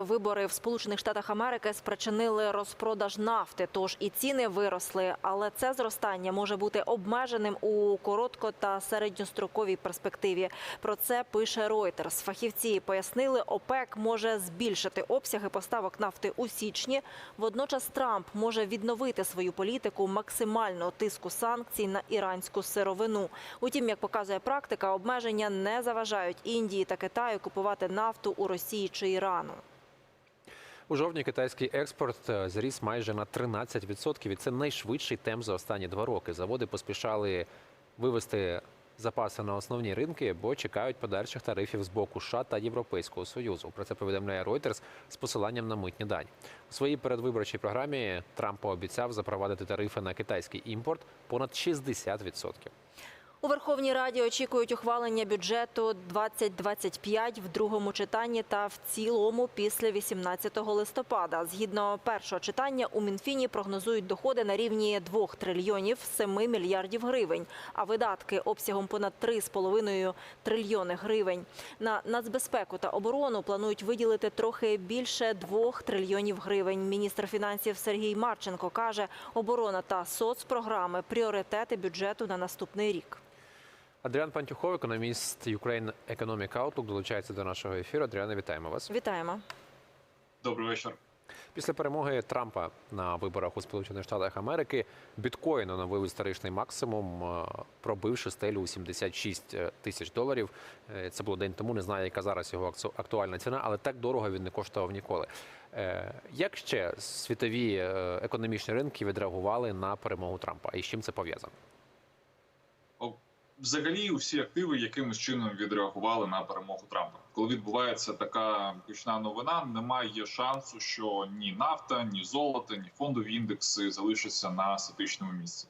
Вибори в Сполучених Штатах Америки спричинили розпродаж нафти, тож і ціни виросли. Але це зростання може бути обмеженим у коротко та середньостроковій перспективі. Про це пише Reuters. Фахівці пояснили, ОПЕК може збільшити обсяги поставок нафти у січні. Водночас Трамп може відновити свою політику максимального тиску санкцій на іранську сировину. Утім, як показує практика, обмеження не заважають Індії та Китаю купувати нафту у Росії чи Ірану. У жовтні китайський експорт е, зріс майже на 13%. І це найшвидший темп за останні два роки. Заводи поспішали вивести запаси на основні ринки, бо чекають подальших тарифів з боку США та Європейського союзу. Про це повідомляє Reuters з посиланням на митні дані. У своїй передвиборчій програмі Трамп пообіцяв запровадити тарифи на китайський імпорт понад 60%. У Верховній Раді очікують ухвалення бюджету 2025 в другому читанні та в цілому після 18 листопада. Згідно першого читання, у Мінфіні прогнозують доходи на рівні 2 трильйонів 7 мільярдів гривень, а видатки обсягом понад 3,5 трильйони гривень. На нацбезпеку та оборону планують виділити трохи більше 2 трильйонів гривень. Міністр фінансів Сергій Марченко каже, оборона та соцпрограми пріоритети бюджету на наступний рік. Адріан Пантюхов, економіст Ukraine Economic Outlook, долучається до нашого ефіру. Адріане, вітаємо вас. Вітаємо. Добрий вечір. Після перемоги Трампа на виборах у Сполучених Штатах Америки біткоін оновив історичний максимум, е, пробивши стелю у 76 тисяч доларів. Е, Це було день тому. Не знаю, яка зараз його актуальна ціна, але так дорого він не коштував ніколи. Е, Як ще світові е, економічні ринки відреагували на перемогу Трампа? І з чим це пов'язано? Взагалі, усі активи якимось чином відреагували на перемогу Трампа. Коли відбувається така гучна новина, немає шансу, що ні нафта, ні золото, ні фондові індекси залишаться на статичному місці.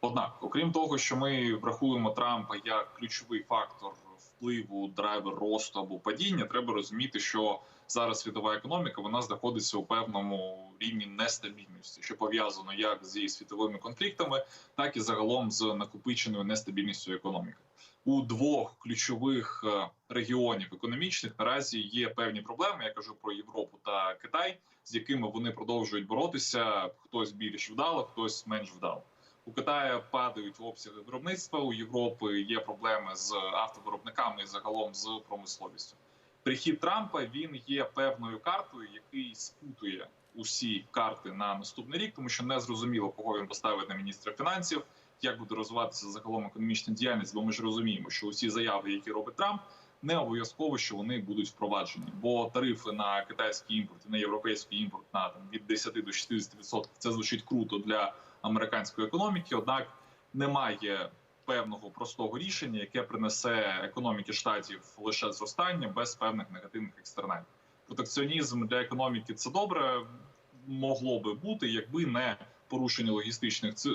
Однак, окрім того, що ми врахуємо Трампа як ключовий фактор впливу, драйвер росту або падіння, треба розуміти, що зараз світова економіка вона знаходиться у певному рівні нестабільності, що пов'язано як зі світовими конфліктами, так і загалом з накопиченою нестабільністю економіки. У двох ключових е, регіонів економічних наразі є певні проблеми. Я кажу про Європу та Китай, з якими вони продовжують боротися. Хтось більш вдало, хтось менш вдало. У Китаю падають обсяги виробництва. У Європи є проблеми з автовиробниками і загалом з промисловістю. Прихід Трампа він є певною картою, який спутує усі карти на наступний рік, тому що не зрозуміло, кого він поставить на міністра фінансів, як буде розвиватися загалом економічна діяльність. Бо ми ж розуміємо, що усі заяви, які робить Трамп, не обов'язково, що вони будуть впроваджені. Бо тарифи на китайський імпорт і на європейський імпорт на там від 10 до 60% – це звучить круто для американської економіки. Однак немає певного простого рішення, яке принесе економіки штатів лише зростання без певних негативних екстерналів. Протекціонізм для економіки це добре могло би бути, якби не порушення логістичних е,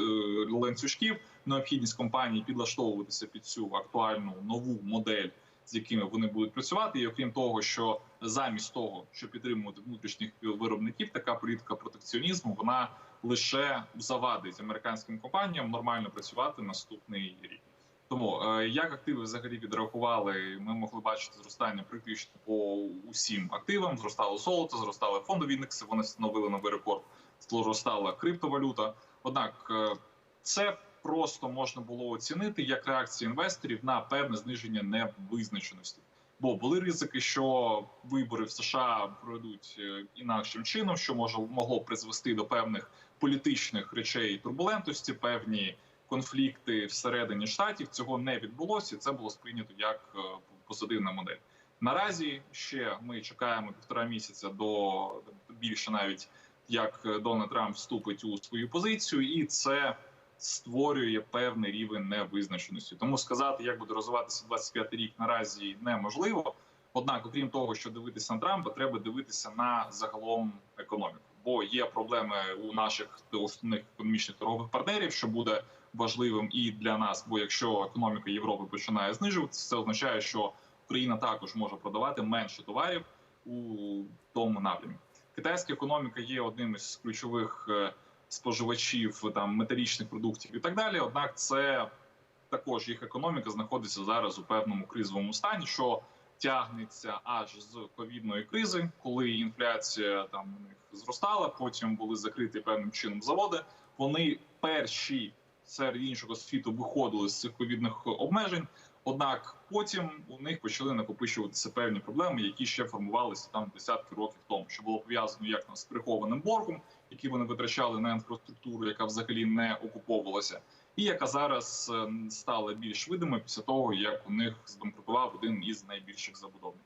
ланцюжків, необхідність компаній підлаштовуватися під цю актуальну нову модель, з якими вони будуть працювати. І окрім того, що замість того, щоб підтримувати внутрішніх виробників, така політика протекціонізму вона лише завадить американським компаніям нормально працювати наступний рік. Тому е, як активи взагалі відрахували, ми могли бачити зростання практично по усім активам. Зростало золото, зростали фондові індекси. Вони встановили новий рекорд. Зростала криптовалюта. Однак е, це просто можна було оцінити як реакцію інвесторів на певне зниження невизначеності. Бо були ризики, що вибори в США пройдуть е, інакшим чином, що може могло призвести до певних політичних речей турбулентності, певні конфлікти всередині штатів. Цього не відбулося. і Це було сприйнято як е, позитивна модель. Наразі ще ми чекаємо півтора місяця до більше навіть як Дональд Трамп вступить у свою позицію, і це створює певний рівень невизначеності. Тому сказати, як буде розвиватися 25 рік, наразі неможливо. Однак, окрім того, що дивитися на Трампа, треба дивитися на загалом економіку, бо є проблеми у наших основних економічних торгових партнерів, що буде важливим і для нас. Бо якщо економіка Європи починає знижуватися, це означає, що Україна також може продавати менше товарів у тому напрямі. Китайська економіка є одним із ключових е, споживачів там металічних продуктів і так далі. Однак, це також їх економіка знаходиться зараз у певному кризовому стані, що тягнеться аж з ковідної кризи, коли інфляція там у них зростала. Потім були закриті певним чином заводи. Вони перші серед іншого світу виходили з цих ковідних обмежень. Однак потім у них почали накопичуватися певні проблеми, які ще формувалися там десятки років тому, що було пов'язано як з прихованим боргом, який вони витрачали на інфраструктуру, яка взагалі не окуповувалася, і яка зараз е, стала більш видима після того, як у них збанкрутував один із найбільших забудовників.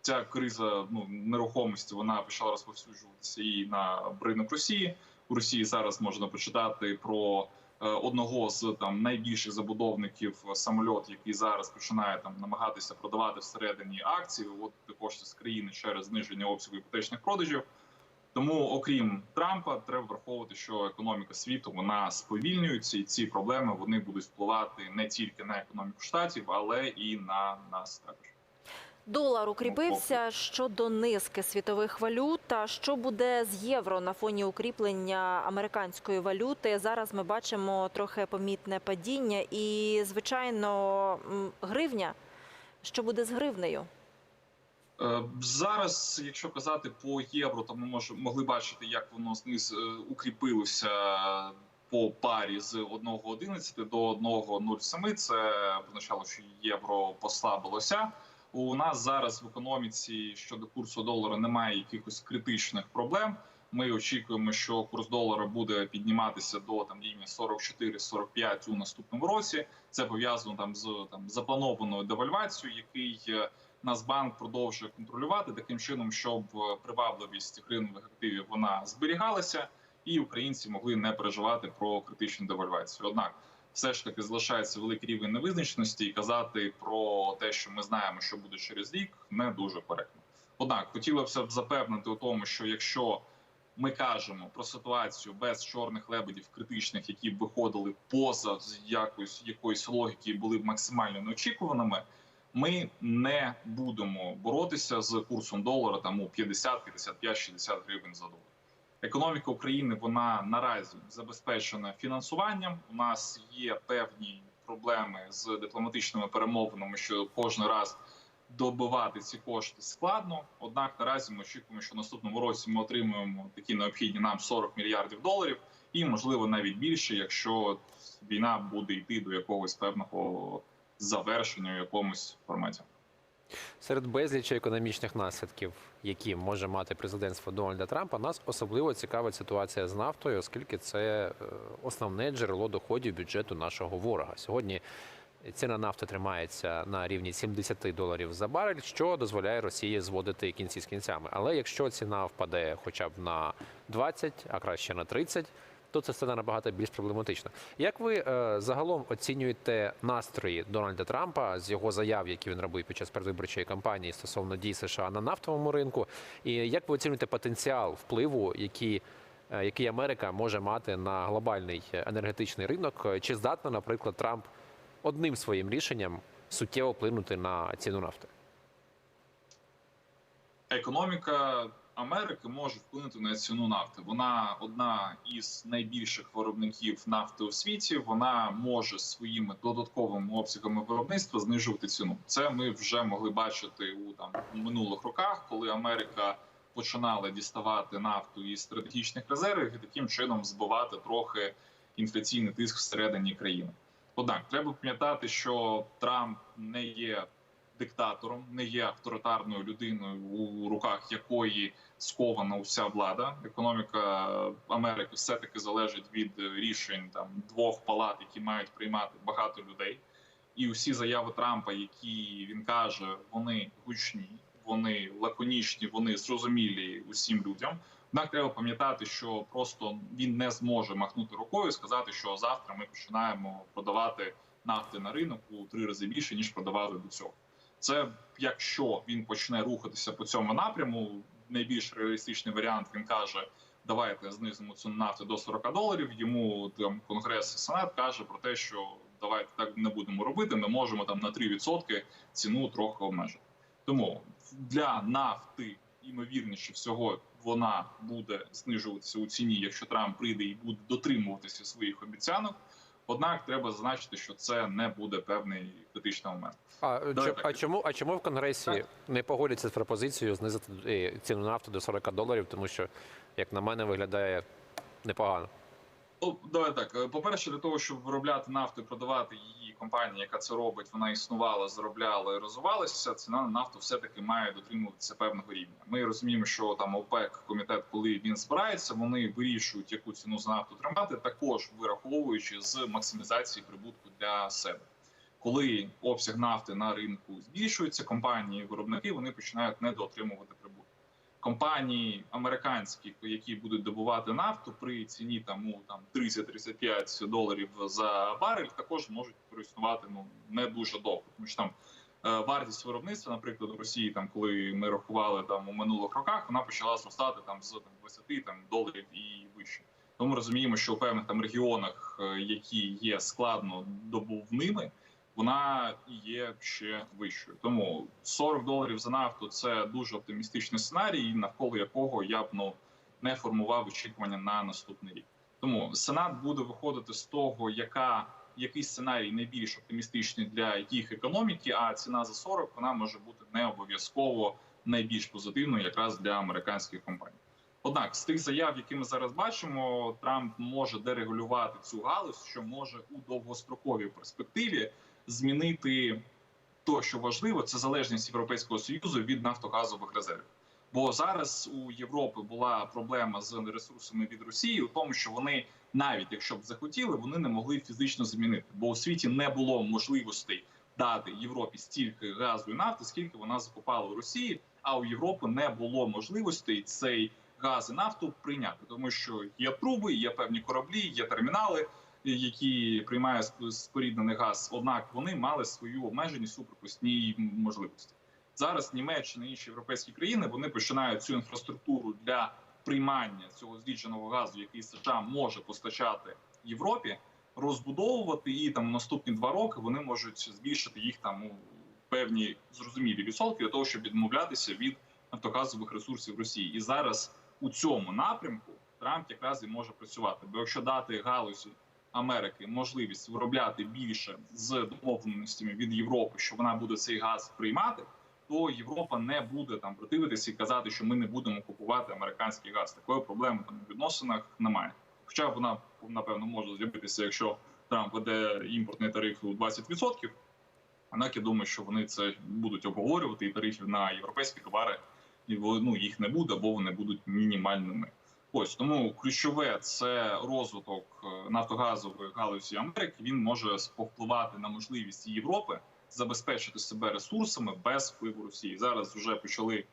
Ця криза ну нерухомості вона почала розповсюджуватися і на ринок Росії. У Росії зараз можна почитати про е, одного з там найбільших забудовників е, самольот, який зараз починає там намагатися продавати всередині акції, виводити кошти з країни через зниження обсягу іпотечних продажів. Тому, окрім Трампа, треба враховувати, що економіка світу вона сповільнюється, і ці проблеми вони будуть впливати не тільки на економіку штатів, але і на нас також. Долар укріпився щодо низки світових валют. Та що буде з євро на фоні укріплення американської валюти? Зараз ми бачимо трохи помітне падіння, і звичайно, гривня. Що буде з гривнею? Е, Зараз, якщо казати по євро, то ми мож, могли бачити, як воно зниз е, укріпилося по парі з 1,11 до 1,07. Це означало, що євро послабилося. У нас зараз в економіці щодо курсу долара немає якихось критичних проблем. Ми очікуємо, що курс долара буде підніматися до там рівня 44-45 у наступному році. Це пов'язано там з там запланованою девальвацією, який е, Нацбанк продовжує контролювати таким чином, щоб е, привабливість гривневих активів вона зберігалася, і українці могли не переживати про критичну девальвацію. Однак, все ж таки залишається великий рівень невизначеності, і казати про те, що ми знаємо, що буде через рік, не дуже коректно. Однак хотілося б запевнити у тому, що якщо ми кажемо про ситуацію без чорних лебедів критичних, які б виходили поза якоїсь якоїсь логіки, і були б максимально неочікуваними. Ми не будемо боротися з курсом долара там у 50, 55, 60 гривень за долар. Економіка України вона наразі забезпечена фінансуванням. У нас є певні проблеми з дипломатичними перемовинами, що кожен раз добивати ці кошти складно. Однак наразі ми очікуємо, що в наступному році ми отримуємо такі необхідні нам 40 мільярдів доларів, і можливо навіть більше, якщо війна буде йти до якогось певного завершення у якомусь форматі. Серед безлічі економічних наслідків, які може мати президентство Дональда Трампа, нас особливо цікавить ситуація з нафтою, оскільки це е, основне джерело доходів бюджету нашого ворога. Сьогодні ціна нафти тримається на рівні 70 доларів за барель, що дозволяє Росії зводити кінці з кінцями. Але якщо ціна впаде хоча б на 20, а краще на 30, то це стане набагато більш проблематично. Як ви е, загалом оцінюєте настрої Дональда Трампа з його заяв, які він робив під час передвиборчої кампанії стосовно дій США на нафтовому ринку? І як ви оцінюєте потенціал впливу, який, е, який Америка може мати на глобальний енергетичний ринок? Чи здатна, наприклад, Трамп одним своїм рішенням суттєво вплинути на ціну нафти? Економіка Америки може вплинути на ціну нафти. Вона одна із найбільших виробників нафти у світі. Вона може своїми додатковими обсягами виробництва знижувати ціну. Це ми вже могли бачити у там у минулих роках, коли Америка починала діставати нафту із стратегічних резервів і таким чином збивати трохи інфляційний тиск всередині країни. Однак треба пам'ятати, що Трамп не є диктатором, не є авторитарною людиною, у руках якої скована уся влада. Економіка Америки все таки залежить від рішень там двох палат, які мають приймати багато людей. І усі заяви Трампа, які він каже, вони гучні, вони лаконічні, вони зрозумілі усім людям. Однак треба пам'ятати, що просто він не зможе махнути рукою і сказати, що завтра ми починаємо продавати нафти на ринок у три рази більше ніж продавали до цього. Це якщо він почне рухатися по цьому напряму, найбільш реалістичний варіант він каже: давайте знизимо ціну нафти до 40 доларів. Йому там конгрес і сенат каже про те, що давайте так не будемо робити. Ми можемо там на 3% ціну трохи обмежити. Тому для нафти ймовірніше всього вона буде знижуватися у ціні, якщо Трамп прийде і буде дотримуватися своїх обіцянок. Однак треба зазначити, що це не буде певний критичний момент. А, Давай а чому а чому в конгресі Так. не погодяться з пропозицією знизити е, ціну нафти до 40 доларів? Тому що, як на мене, виглядає непогано. Ну, давай так. Е, По-перше, для того, щоб виробляти нафту і продавати її компанія, яка це робить, вона існувала, заробляла і розвивалася. Ціна на нафту все-таки має дотримуватися певного рівня. Ми розуміємо, що там ОПЕК, комітет, коли він збирається, вони вирішують, яку ціну за нафту тримати, також вираховуючи з максимізації прибутку для себе. Коли обсяг нафти на ринку збільшується, компанії, виробники вони починають недоотримувати. Компанії американські, які будуть добувати нафту при ціні там, ну, там 30-35 доларів за барель, також можуть проіснувати ну не дуже довго, тому що там е, вартість виробництва, наприклад, у Росії, там коли ми рахували там у минулих роках, вона почала зростати там з там, 20 там, доларів і вище. Тому розуміємо, що у певних там регіонах, е, які є складно добувними, вона є ще вищою. Тому 40 доларів за нафту це дуже оптимістичний сценарій, навколо якого я б ну не формував очікування на наступний рік. Тому Сенат буде виходити з того, яка який сценарій найбільш оптимістичний для їх економіки. А ціна за 40 вона може бути не обов'язково найбільш позитивною, якраз для американських компаній. Однак з тих заяв, які ми зараз бачимо, Трамп може дерегулювати цю галузь, що може у довгостроковій перспективі змінити то, що важливо, це залежність Європейського союзу від нафтогазових резервів. Бо зараз у Європи була проблема з ресурсами від Росії, у тому, що вони навіть якщо б захотіли, вони не могли фізично замінити, бо у світі не було можливостей дати Європі стільки газу і нафти, скільки вона закупала у Росії. А у Європи не було можливостей цей газ і нафту прийняти, тому що є труби, є певні кораблі, є термінали, які приймають сп- споріднений газ. Однак вони мали свою обмеженість у можливості. Зараз Німеччина і інші європейські країни вони починають цю інфраструктуру для приймання цього злідженого газу, який США може постачати Європі, розбудовувати і там наступні два роки вони можуть збільшити їх там у певні зрозумілі відсотки для того, щоб відмовлятися від нафтогазових ресурсів Росії. І зараз у цьому напрямку Трамп якраз і може працювати. Бо якщо дати галузі Америки можливість виробляти більше з домовленостями від Європи, що вона буде цей газ приймати, то Європа не буде там противитися і казати, що ми не будемо купувати американський газ. Такої проблеми там у відносинах немає. Хоча вона напевно може з'явитися, якщо Трамп веде імпортний тариф у 20%. Однак я думаю, що вони це будуть обговорювати, і тарифів на європейські товари ну, їх не буде, або вони будуть мінімальними. Ось тому ключове це розвиток е, нафтогазової галузі Америки. Він може повпливати на можливість Європи забезпечити себе ресурсами без впливу Росії. Зараз вже почали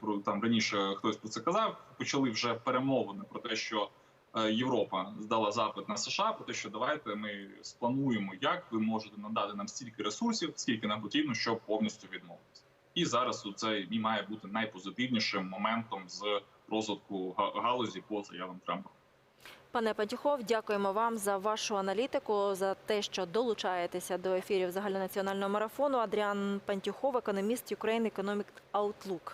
про там раніше хтось про це казав. Почали вже перемовини про те, що е, Європа здала запит на США про те, що давайте ми сплануємо, як ви можете надати нам стільки ресурсів, скільки нам потрібно, щоб повністю відмовитися. І зараз це і має бути найпозитивнішим моментом з розвитку га- галузі по заявам Трампа. Пане Пантюхов, дякуємо вам за вашу аналітику, за те, що долучаєтеся до ефірів загальнонаціонального марафону. Адріан Пантюхов, економіст Ukraine Economic Outlook.